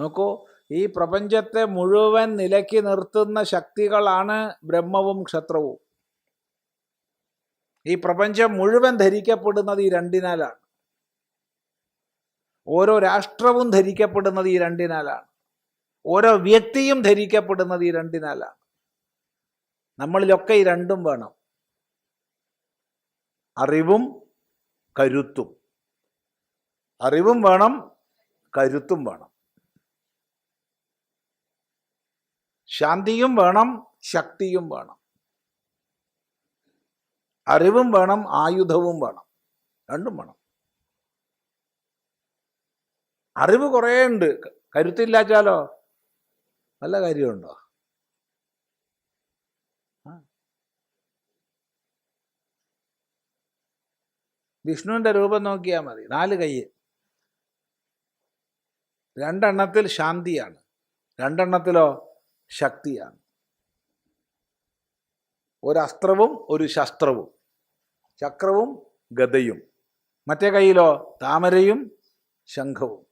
നോക്കൂ ഈ പ്രപഞ്ചത്തെ മുഴുവൻ നിലയ്ക്ക് നിർത്തുന്ന ശക്തികളാണ് ബ്രഹ്മവും ക്ഷത്രവും. ഈ പ്രപഞ്ചം മുഴുവൻ ധരിക്കപ്പെടുന്നത് ഈ രണ്ടിനാലാണ്. ഓരോ രാഷ്ട്രവും ധരിക്കപ്പെടുന്നത് ഈ രണ്ടിനാലാണ്. ഓരോ വ്യക്തിയും ധരിക്കപ്പെടുന്നത് ഈ രണ്ടിനാലാണ്. നമ്മളിലൊക്കെ ഈ രണ്ടും വേണം. അറിവും കരുത്തും. അറിവും വേണം കരുത്തും വേണം. ശാന്തിയും വേണം ശക്തിയും വേണം. അറിവും വേണം ആയുധവും വേണം. രണ്ടും വേണം. അറിവ് കുറേ ഉണ്ട്. കരുത്തില്ലാച്ചാലോ? നല്ല കാര്യമുണ്ടോ. വിഷ്ണുവിന്റെ രൂപം നോക്കിയാൽ മതി. നാല് കൈ. രണ്ടെണ്ണത്തിൽ ശാന്തിയാണ്. രണ്ടെണ്ണത്തിലോ? ശക്തിയാണ്. ഒരസ്ത്രവും ഒരു ശസ്ത്രവും. ചക്രവും ഗതയും മറ്റേ കയ്യിലോ താമരയും ശംഖവും.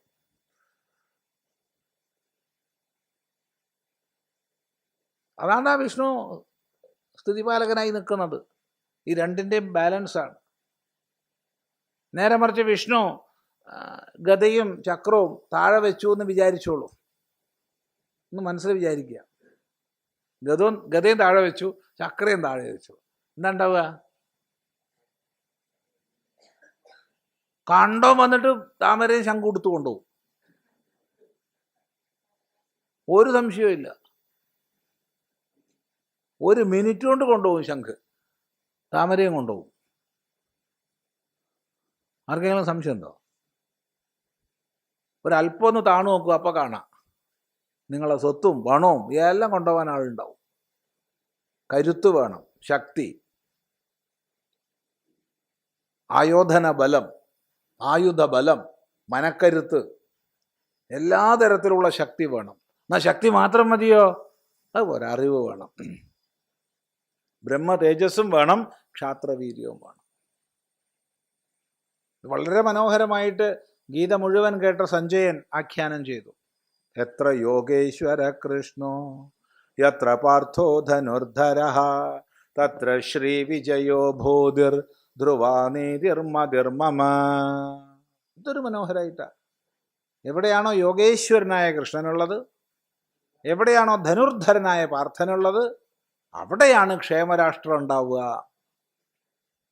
അതാണ് ആ വിഷ്ണു സ്ഥിതിപാലകനായി നിൽക്കുന്നത്. ഈ രണ്ടിന്റെയും ബാലൻസാണ് നേരെ മറിച്ച് വിഷ്ണു ഗതയും ചക്രവും താഴെ വെച്ചു എന്ന് വിചാരിച്ചോളൂ. ഒന്ന് മനസ്സിൽ വിചാരിക്കുക. ഗതവും ഗതയും താഴെ വെച്ചു ചക്രയും താഴെ വെച്ചു. എന്താ ഉണ്ടാവുക കണ്ടോ വന്നിട്ട് താമരയും ശംഖു കൊടുത്തു കൊണ്ടുപോകും. ഒരു സംശയവും ഇല്ല. ഒരു മിനിറ്റ് കൊണ്ട് കൊണ്ടുപോകും ശംഖ്. താമരയും കൊണ്ടുപോകും. ആർക്കെങ്കിലും സംശയം ഉണ്ടോ? ഒരല്പം ഒന്ന് താണു നോക്കുക അപ്പോൾ കാണാം. നിങ്ങളെ സ്വത്തും പണവും എല്ലാം കൊണ്ടുപോകാൻ ആളുണ്ടാവും. കരുത്ത് വേണം ശക്തി. ആയോധന ബലം ആയുധ ബലം മനക്കരുത്ത്. എല്ലാ തരത്തിലുള്ള ശക്തി വേണം. എന്നാൽ ശക്തി മാത്രം മതിയോ? അത് ഒരറിവ് വേണം. ബ്രഹ്മ തേജസ്സും വേണം ക്ഷാത്രവീര്യവും വേണം. വളരെ മനോഹരമായിട്ട് ഗീത മുഴുവൻ കേട്ട സഞ്ജയൻ ആഖ്യാനം ചെയ്തു. എത്ര യോഗേശ്വര കൃഷ്ണോ? യത്ര പാർത്ഥോ ധനുർധര? തത്ര ശ്രീ വിജയോ ഭൂതിർ ധ്രുവാനീതിർമതിർമമ ഇതൊരു മനോഹരായിട്ട. എവിടെയാണോ യോഗേശ്വരനായ കൃഷ്ണനുള്ളത്? എവിടെയാണോ ധനുർധരനായ പാർത്ഥനുള്ളത്? അവിടെയാണ് ക്ഷേമരാഷ്ട്രം ഉണ്ടാവുക.